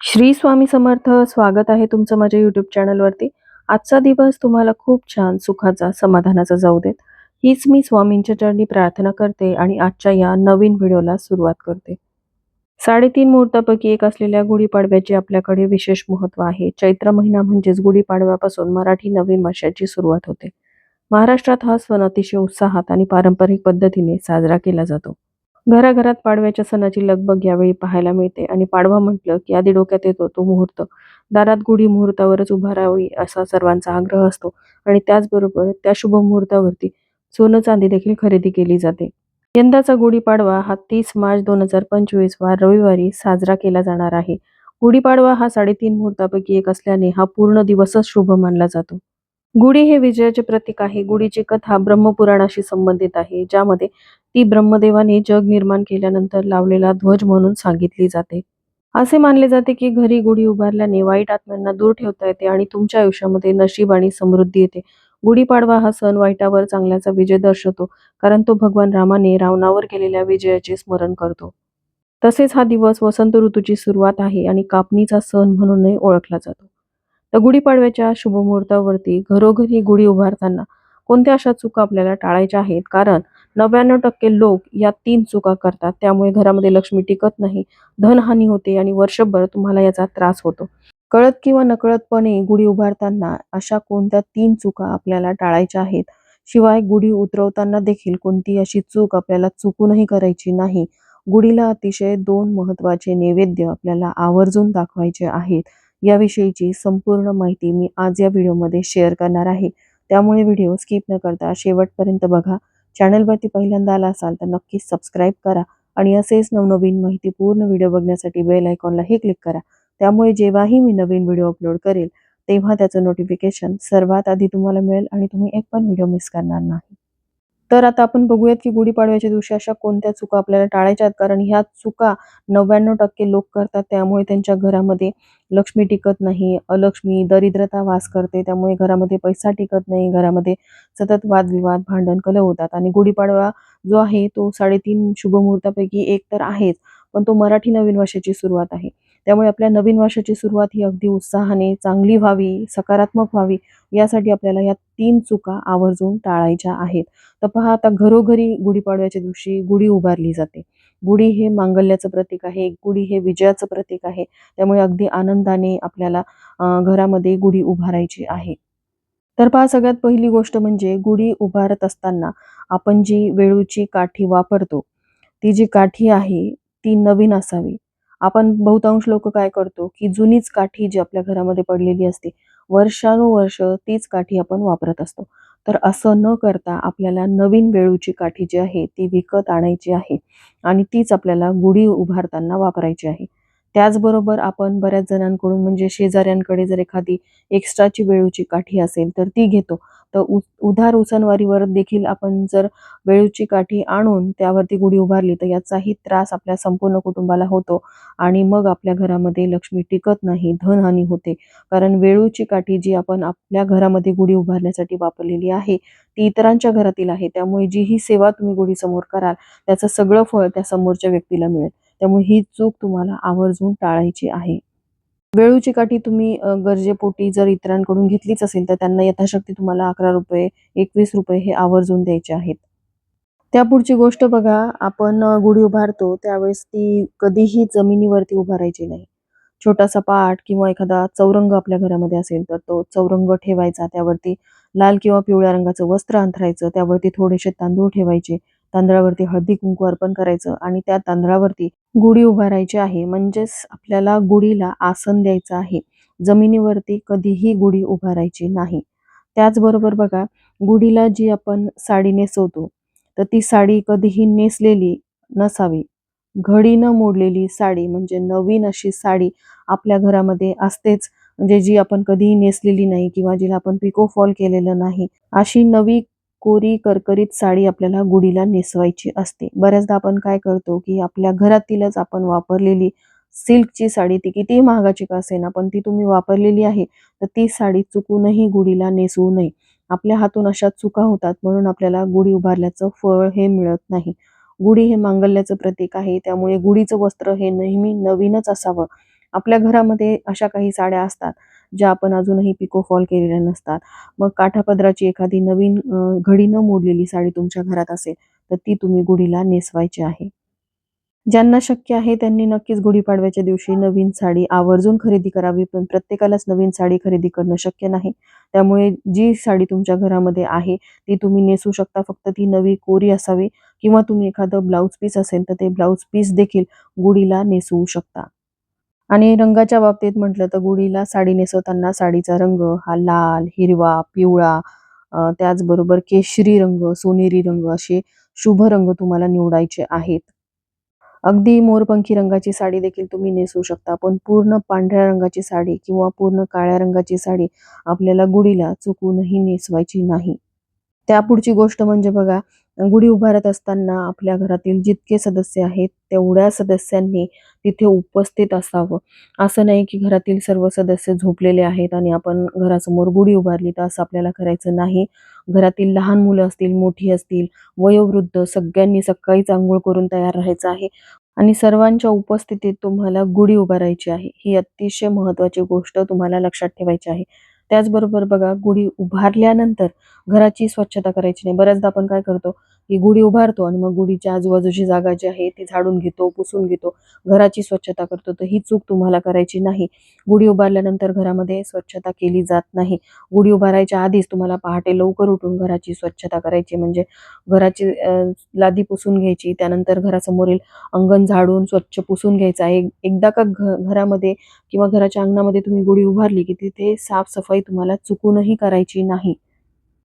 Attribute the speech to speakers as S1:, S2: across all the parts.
S1: श्री स्वामी समर्थ स्वागत आहे तुमचं माझ्या यूट्यूब चॅनलवरती आजचा दिवस तुम्हाला खूप छान सुखाचा समाधानाचा जाऊ देत. हीच मी स्वामींच्या चरणी प्रार्थना करते आणि आजच्या या नवीन व्हिडिओला सुरुवात करते. साडेतीन मुहूर्तापैकी एक असलेल्या गुढीपाडव्याचे आपल्याकडे विशेष महत्त्व आहे. चैत्र महिना म्हणजेच गुढीपाडव्यापासून मराठी नवीन वर्षाची सुरुवात होते. महाराष्ट्रात हा सण अतिशय उत्साहात आणि पारंपरिक पद्धतीने साजरा केला जातो. घराघरात पाडव्याच्या सणाची लगबग यावेळी पाहायला मिळते आणि पाडवा म्हटलं की आधी डोक्यात येतो तो मुहूर्त. दारात गुढी मुहूर्तावरच उभा राहावी असा सर्वांचा आग्रह असतो आणि त्याचबरोबर त्या शुभ मुहूर्तावरती सोनं चांदी देखील खरेदी केली जाते. यंदाचा गुढीपाडवा हा तीस मार्च दोन हजार पंचवीस वार रविवारी साजरा केला जाणार आहे. गुढीपाडवा हा साडेतीन मुहूर्तापैकी एक असल्याने हा पूर्ण दिवसच शुभ मानला जातो. गुढी हे विजयाचे प्रतीक आहे. गुढीची कथा ब्रह्मपुराणाशी संबंधित आहे ज्यामध्ये ती ब्रह्मदेवाने जग निर्माण केल्यानंतर लावलेला ध्वज म्हणून सांगितली जाते. असे मानले जाते की घरी गुढी उभारल्याने वाईट आत्म्यांना दूर ठेवता येते आणि तुमच्या आयुष्यामध्ये नशीब आणि समृद्धी येते. गुढीपाडवा हा सण वाईटावर चांगल्याचा विजय दर्शवतो कारण तो भगवान रामाने रावणावर केलेल्या विजयाचे स्मरण करतो. तसेच हा दिवस वसंत ऋतूची सुरुवात आहे आणि कापणीचा सण म्हणूनही ओळखला जातो. तर गुढीपाडव्याच्या शुभमुहूर्तावरती घरोघरी गुढी उभारताना कोणत्या अशा चुका आपल्याला टाळायच्या आहेत? कारण नव्याण्णव टक्के लोक या तीन चुका करतात. त्यामुळे घरामध्ये लक्ष्मी टिकत नाही धनहानी होते आणि वर्षभर तुम्हाला याचा त्रास होतो. कळत किंवा नकळतपणे गुढी उभारताना अशा कोणत्या तीन चुका आपल्याला टाळायच्या आहेत? शिवाय गुढी उतरवताना देखील कोणती अशी चूक आपल्याला चुकूनही करायची नाही. गुढीला अतिशय दोन महत्त्वाचे नैवेद्य आपल्याला आवर्जून दाखवायचे आहेत. याविषयीची संपूर्ण माहिती मी आज या व्हिडिओमध्ये शेअर करणार आहे. त्यामुळे व्हिडिओ स्किप न करता शेवटपर्यंत बघा. चॅनलवरती पहिल्यांदा आला असाल तर नक्कीच सबस्क्राईब करा आणि असेच नवनवीन माहिती पूर्ण व्हिडिओ बघण्यासाठी बेल आयकॉनलाही क्लिक करा. त्यामुळे जेव्हाही मी नवीन व्हिडिओ अपलोड करेल तेव्हा त्याचं नोटिफिकेशन सर्वात आधी तुम्हाला मिळेल आणि तुम्ही एक पण व्हिडिओ मिस करणार नाही. तर आता आपण बघूयात की गुढीपाडव्याच्या दिवशी अशा कोणत्या चुका आपल्याला टाळायच्या आहेत? कारण ह्या चुका नव्याण्णव टक्के लोक करतात त्यामुळे त्यांच्या घरामध्ये लक्ष्मी टिकत नाही अलक्ष्मी दरिद्रता वास करते त्यामुळे घरामध्ये पैसा टिकत नाही घरामध्ये सतत वादविवाद भांडण कलह होतात. आणि गुढीपाडवा जो आहे तो साडेतीन शुभमुहूर्तापैकी एक तर आहेच पण तो मराठी नवीन वर्षाची सुरुवात आहे. त्यामुळे आपल्या नवीन वर्षाची सुरुवात ही अगदी उत्साहाने चांगली व्हावी सकारात्मक व्हावी यासाठी आपल्याला या तीन चुका आवर्जून टाळायच्या आहेत. तर पहा आता घरोघरी गुढीपाडव्याच्या दिवशी गुढी उभारली जाते. गुढी हे मांगल्याचं प्रतीक आहे गुढी हे विजयाचं प्रतीक आहे. त्यामुळे अगदी आनंदाने आपल्याला घरामध्ये गुढी उभारायची आहे. तर पहा सगळ्यात पहिली गोष्ट म्हणजे गुढी उभारत असताना आपण जी वेळूची काठी वापरतो ती जी काठी आहे ती नवीन असावी. आपण बहुतांश लोक काय करतो की जुनीच काठी जी आपल्या घरामध्ये पडलेली असते वर्षानुवर्ष तीच काठी आपण वापरत असतो. तर असं न करता आपल्याला नवीन वेळूची काठी जी आहे ती विकत आणायची आहे आणि तीच आपल्याला गुढी उभारताना वापरायची आहे. त्याचबरोबर आपण बऱ्याच जणांकडून म्हणजे शेजाऱ्यांकडे जर एखादी एक्स्ट्राची वेळूची काठी असेल तर ती घेतो. तर उ उधार उसनवारीवर देखील आपण जर वेळूची काठी आणून त्यावरती गुढी उभारली तर याचाही त्रास आपल्या संपूर्ण कुटुंबाला होतो आणि मग आपल्या घरामध्ये लक्ष्मी टिकत नाही धनहानी होते. कारण वेळूची काठी जी आपण आपल्या घरामध्ये गुढी उभारण्यासाठी वापरलेली आहे ती इतरांच्या घरातील आहे. त्यामुळे जी ही सेवा तुम्ही गुढीसमोर कराल त्याचं सगळं फळ त्या समोरच्या व्यक्तीला मिळेल. त्यामुळे ही चूक तुम्हाला आवर्जून टाळायची आहे. वेळूची काठी तुम्ही गरजेपोटी जर इतरांकडून घेतलीच असेल तर त्यांना यथाशक्ती तुम्हाला अकरा रुपये एकवीस रुपये हे आवर्जून द्यायचे आहेत. त्या पुढची गोष्ट बघा आपण गुढी उभारतो त्यावेळेस ती कधीही जमिनीवरती उभारायची नाही. छोटासा पाट किंवा एखादा चौरंग आपल्या घरामध्ये असेल तर तो चौरंग ठेवायचा त्यावरती लाल किंवा पिवळ्या रंगाचं वस्त्र अंथरायचं त्यावरती थोडेसे तांदूळ ठेवायचे तांदळावरती हळदी कुंकू अर्पण करायचं आणि त्या तांदळावरती गुढी उभारायची आहे. म्हणजेच आपल्याला गुढीला आसन द्यायचं आहे. जमिनीवरती कधीही गुढी उभारायची नाही. त्याचबरोबर बघा गुढीला जी आपण साडी नेसवतो तर ती साडी कधीही नेसलेली नसावी. घडी न मोडलेली साडी म्हणजे नवीन अशी साडी आपल्या घरामध्ये असतेच. म्हणजे जी आपण कधीही नेसलेली नाही किंवा जिला आपण पिको फॉल केलेलं नाही. अशी नवी कोरी करकरीत साडी आपल्याला गुढीला नेसवायची असते. बऱ्याचदा आपण काय करतो की आपल्या घरातीलच आपण वापरलेली सिल्कची साडी ती कितीही महागाची का असेना पण ती तुम्ही वापरलेली आहे तर ती साडी चुकूनही गुढीला नेसवू नये. आपल्या हातून अशा चुका होतात म्हणून आपल्याला गुढी उभारल्याचं फळ हे मिळत नाही. गुढी हे मांगल्याचं प्रतीक आहे त्यामुळे गुढीचं वस्त्र हे नेहमी नवीनच असावं. आपल्या घरामध्ये अशा काही साड्या असतात ज्या आपण अजूनही पिको फॉल केलेल्या नसतात. मग काठापदराची एखादी नवीन घडी न मोडलेली साडी तुमच्या घरात असेल तर ती तुम्ही गुढीला नेसवायची आहे. ज्यांना शक्य आहे त्यांनी नक्कीच गुढीपाडव्याच्या दिवशी नवीन साडी आवर्जून खरेदी करावी पण प्रत्येकालाच नवीन साडी खरेदी करणं शक्य नाही. त्यामुळे जी साडी तुमच्या घरामध्ये आहे ती तुम्ही नेसू शकता. फक्त ती नवी कोरी असावी किंवा तुम्ही एखादं ब्लाऊज पीस असेल तर ते ब्लाऊज पीस देखील गुढीला नेसवू शकता. आणि रंगाच्या बाबतीत म्हटलं तर गुढीला साडी नेसवताना साडीचा रंग हा लाल हिरवा पिवळा त्याचबरोबर केशरी रंग सोनेरी रंग असे शुभ रंग तुम्हाला निवडायचे आहेत. अगदी मोरपंखी रंगाची साडी देखील तुम्ही नेसवू शकता पण पूर्ण पांढऱ्या रंगाची साडी किंवा पूर्ण काळ्या रंगाची साडी आपल्याला गुढीला चुकूनही नेसवायची नाही. त्यापुढची गोष्ट म्हणजे बघा गुढी उभारत असताना आपल्या घरातील जितके सदस्य आहेत तेवढ्या सदस्यांनी तिथे उपस्थित असावं. असं नाही की घरातील सर्व सदस्य झोपलेले आहेत आणि आपण घरासमोर गुढी उभारली तर असं आपल्याला करायचं नाही. घरातील लहान मुलं असतील मोठी असतील वयोवृद्ध सगळ्यांनी सकाळीच आंघोळ करून तयार राहायचं आहे आणि सर्वांच्या उपस्थितीत तुम्हाला गुढी उभारायची आहे. ही अतिशय महत्त्वाची गोष्ट तुम्हाला लक्षात ठेवायची आहे. त्याचबरोबर बघा गुढी उभारल्यानंतर घराची स्वच्छता करायची नाही. बऱ्याचदा आपण काय करतो की गुढी उभारतो आणि मग गुढीच्या आजूबाजूची जागा जी आहे ती झाडून घेतो पुसून घेतो घराची स्वच्छता करतो. तर ही चूक तुम्हाला करायची नाही. गुढी उभारल्यानंतर घरामध्ये स्वच्छता केली जात नाही. गुढी उभारायच्या आधीच तुम्हाला पहाटे लवकर उठून घराची स्वच्छता करायची म्हणजे घराची लादी पुसून घ्यायची. त्यानंतर घरासमोरील अंगण झाडून स्वच्छ पुसून घ्यायचं आहे. एकदा का घ घरामध्ये किंवा घराच्या अंगणामध्ये तुम्ही गुढी उभारली की तिथे साफसफाई तुम्हाला चुकूनही करायची नाही.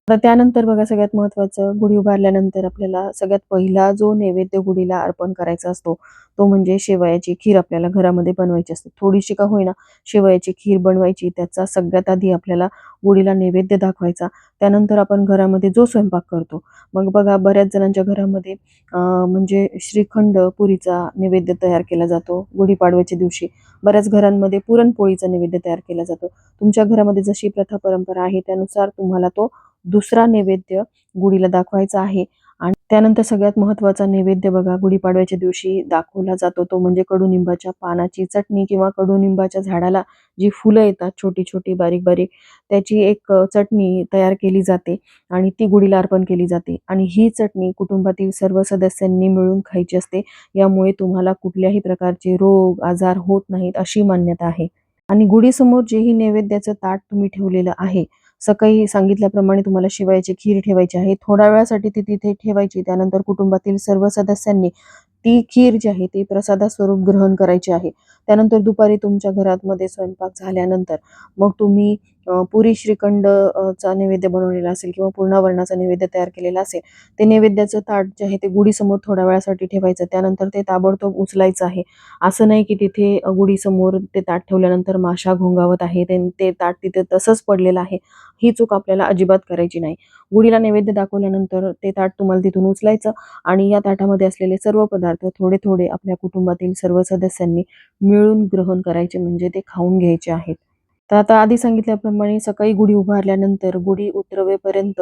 S1: तर त्यानंतर बघा सगळ्यात महत्त्वाचं गुढी उभारल्यानंतर आपल्याला सगळ्यात पहिला जो नैवेद्य गुढीला अर्पण करायचा असतो तो म्हणजे शेवयाची खीर आपल्याला घरामध्ये बनवायची असते. थोडीशी का होईना शेवयाची खीर बनवायची त्याचा सगळ्यात आधी आपल्याला गुढीला नैवेद्य दाखवायचा. त्यानंतर आपण घरामध्ये जो स्वयंपाक करतो मग बघा बऱ्याच जणांच्या घरामध्ये म्हणजे श्रीखंड पुरीचा नैवेद्य तयार केला जातो गुढीपाडव्याच्या दिवशी. बऱ्याच घरांमध्ये पुरणपोळीचा नैवेद्य तयार केला जातो. तुमच्या घरामध्ये जशी प्रथा परंपरा आहे त्यानुसार तुम्हाला तो दुसरा नैवेद्य गुढीला दाखवायचा आहे. आणि त्यानंतर सगळ्यात महत्त्वाचा नैवेद्य बघा गुढीपाडव्याच्या दिवशी दाखवला जातो तो म्हणजे कडुनिंबाच्या पानाची चटणी किंवा कडुनिंबाच्या झाडाला जी फुलं येतात छोटी छोटी बारीक बारीक त्याची एक चटणी तयार केली जाते आणि ती गुढीला अर्पण केली जाते. आणि ही चटणी कुटुंबातील सर्व सदस्यांनी मिळून खायची असते. यामुळे तुम्हाला कुठल्याही प्रकारचे रोग आजार होत नाहीत अशी मान्यता आहे. आणि गुढीसमोर जेही नैवेद्याचं ताट तुम्ही ठेवलेलं आहे सकाळी सांगितल्याप्रमाणे तुम्हाला शिवायची खीर ठेवायची आहे. थोड्या वेळासाठी ती तिथे ठेवायची. त्यानंतर कुटुंबातील सर्व सदस्यांनी ती खीर जी आहे ती प्रसादा स्वरूप ग्रहण करायची आहे. त्यानंतर दुपारी तुमच्या घरात मध्ये स्वयंपाक झाल्यानंतर मग तुम्ही पुरी श्रीखंड चा नैवेद्य बनवलेला असेल किंवा पूर्णावरणाचा नैवेद्य तयार केलेला असेल ते नैवेद्याचं ताट जे आहे ते गुढीसमोर थोड्या वेळासाठी ठेवायचं त्यानंतर ते ताबडतोब उचलायचं आहे. असं नाही की तिथे गुढीसमोर ते ताट ठेवल्यानंतर माशा घोंगावत आहे ते ताट तिथे तसंच पडलेलं आहे ही चूक आपल्याला अजिबात करायची नाही. गुढीला नैवेद्य दाखवल्यानंतर ते ताट तुम्हाला तिथून उचलायचं आणि या ताटामध्ये असलेले सर्व पदार्थ थोडे थोडे आपल्या कुटुंबातील सर्व सदस्यांनी मिळून ग्रहण करायचे म्हणजे ते खाऊन घ्यायचे आहेत. तर आता आधी सांगितल्याप्रमाणे सकाळी गुढी उभारल्यानंतर गुढी उतरवेपर्यंत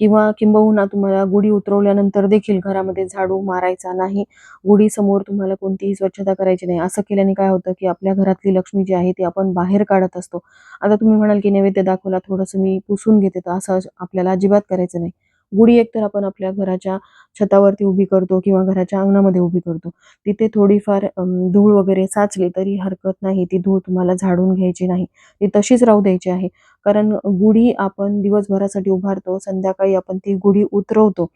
S1: किंवा किंबहुना तुम्हाला गुढी उतरवल्यानंतर देखील घरामध्ये झाडू मारायचा नाही. गुढी समोर तुम्हाला कोणतीही स्वच्छता करायची नाही. असं केल्याने काय होतं की आपल्या घरातली लक्ष्मी जी आहे ती आपण बाहेर काढत असतो. आता तुम्ही म्हणाल की नैवेद्य दाखवला थोडंसं मी पुसून घेते तर असं आपल्याला अजिबात करायचं नाही. गुढी एकतर आपण आपल्या घराच्या छतावरती उभी करतो किंवा घराच्या अंगणामध्ये उभी करतो. तिथे थोडीफार धूळ वगैरे साचली तरी हरकत नाही. ती धूळ तुम्हाला झाडून घ्यायची नाही. ती तशीच राहू द्यायची आहे. कारण गुढी आपण दिवसभरासाठी उभारतो. संध्याकाळी आपण ती गुढी उतरवतो.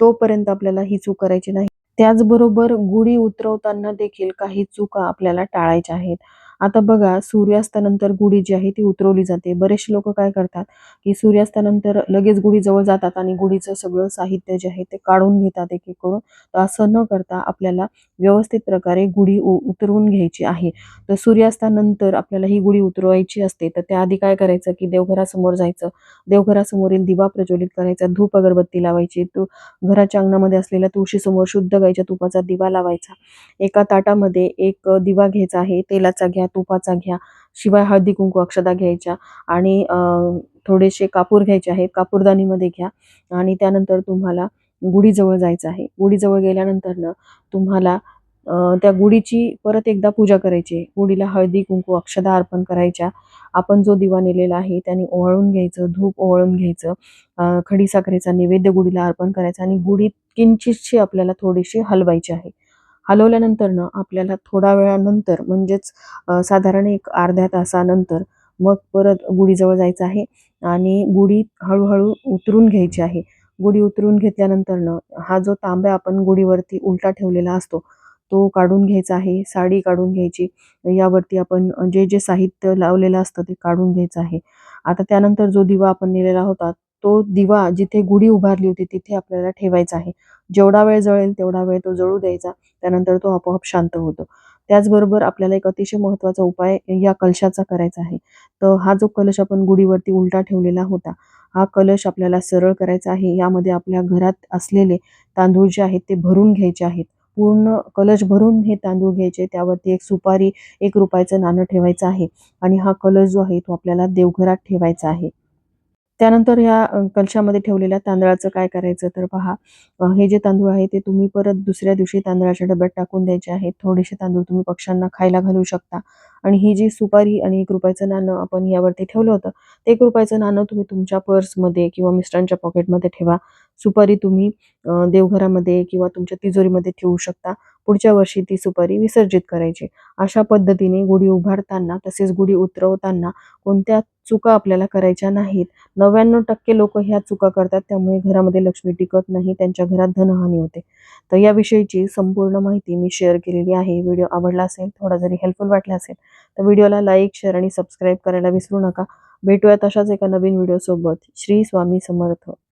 S1: तोपर्यंत आपल्याला ही चूक करायची नाही. त्याचबरोबर गुढी उतरवताना देखील काही चुका आपल्याला टाळायच्या आहेत. आता बघा सूर्यास्तानंतर गुढी जी आहे ती उतरवली जाते. बरेचसे लोक काय करतात की सूर्यास्तानंतर लगेच गुढी जवळ जातात आणि गुढीचं सगळं साहित्य जे आहे ते काढून घेतात एक एक करून तर असं न करता आपल्याला व्यवस्थित प्रकारे गुढी उ- उतरवून घ्यायची आहे. तर सूर्यास्तानंतर आपल्याला ही गुढी उतरवायची असते तर त्याआधी काय करायचं की देवघरासमोर जायचं. देवघरासमोरील दिवा प्रज्वलित करायचा धूप अगरबत्ती लावायची तू घराच्या अंगणामध्ये असलेल्या तुळशीसमोर शुद्ध गायच्या तुपाचा दिवा लावायचा. एका ताटामध्ये एक दिवा घ्यायचा आहे तेलाचा घ्या तुपाचा घ्या शिवाय हळदी कुंकू अक्षदा घ्यायच्या आणि थोडेसे कापूर घ्यायचे आहेत कापूरदानीमध्ये घ्या आणि त्यानंतर तुम्हाला गुढीजवळ जायचं आहे. गुढीजवळ गेल्यानंतर ना तुम्हाला त्या गुढीची परत एकदा पूजा करायची गुढीला हळदी कुंकू अक्षदा अर्पण करायच्या. आपण जो दिवा नेलेला आहे त्याने ओवाळून घ्यायचं धूप ओवाळून घ्यायचं खडी खडीसाखरेचा नैवेद्य गुढीला अर्पण करायचा आणि गुढी किंचितशी आपल्याला थोडीशी हलवायची आहे. हलवल्यानंतर ना आपल्याला थोड्या वेळानंतर म्हणजेच साधारण एक अर्ध्या तासानंतर मग परत गुढीजवळ जायचं आहे आणि गुढी हळूहळू उतरून घ्यायची आहे. गुढी उतरून घेतल्यानंतर ना हा जो तांब्या आपण गुढीवरती उलटा ठेवलेला असतो तो काढून घ्यायचा आहे साडी काढून घ्यायची. यावरती आपण जे जे साहित्य लावलेलं असतं ते काढून घ्यायचं आहे. आता त्यानंतर जो दिवा आपण नेलेला होता तो दिवा जिथे गुढी उभारली होती तिथे आपल्याला ठेवायचा आहे. जेवढा वेळ जळेल तेवढा वेळ तो जळू द्यायचा. त्यानंतर तो आपोआप शांत होतो. त्याचबरोबर आपल्याला एक अतिशय महत्त्वाचा उपाय या कलशाचा करायचा आहे. तर हा जो कलश आपण गुढीवरती उलटा ठेवलेला होता हा कलश आपल्याला सरळ करायचा आहे. यामध्ये आपल्या घरात असलेले तांदूळ जे आहेत ते भरून घ्यायचे आहेत. पूर्ण कलश भरून हे तांदूळ घ्यायचे त्यावरती एक सुपारी एक रुपयाचं नाणं ठेवायचं आहे. आणि हा कलश जो आहे तो आपल्याला देवघरात ठेवायचा आहे. त्यानंतर ह्या कलशामध्ये ठेवलेल्या तांदळाचं काय करायचं? तर पहा हे जे तांदूळ आहे ते तुम्ही परत दुसऱ्या दिवशी तांदळाच्या डब्यात टाकून द्यायचे आहेत. थोडेसे तांदूळ तुम्ही पक्ष्यांना खायला घालू शकता. आणि ही जी सुपारी आणि एक रुपयाचं नाणं आपण यावरती ठेवलं होतं ते एक रुपयाचं नाणं तुम्ही तुमच्या पर्समध्ये किंवा मिस्टरांच्या पॉकेटमध्ये ठेवा. सुपारी तुम्ही देवघरामध्ये किंवा तुमच्या तिजोरीमध्ये ठेवू शकता. पुढच्या वर्षी ती सुपारी विसर्जित करायची. अशा पद्धतीने गुढी उभारताना तसेच गुढी उतरवताना कोणत्या चुका आपल्याला करायच्या नाहीत. नव्याण्णव टक्के लोक ह्या चुका करतात त्यामुळे घरामध्ये लक्ष्मी टिकत नाही त्यांच्या घरात धनहानी होते. तर याविषयीची संपूर्ण माहिती मी शेअर केलेली आहे. व्हिडिओ आवडला असेल थोडा जरी हेल्पफुल वाटला असेल तर व्हिडिओला लाईक शेअर आणि सबस्क्राईब करायला विसरू नका. भेटूयात अशाच एका नवीन व्हिडिओसोबत श्री स्वामी समर्थ.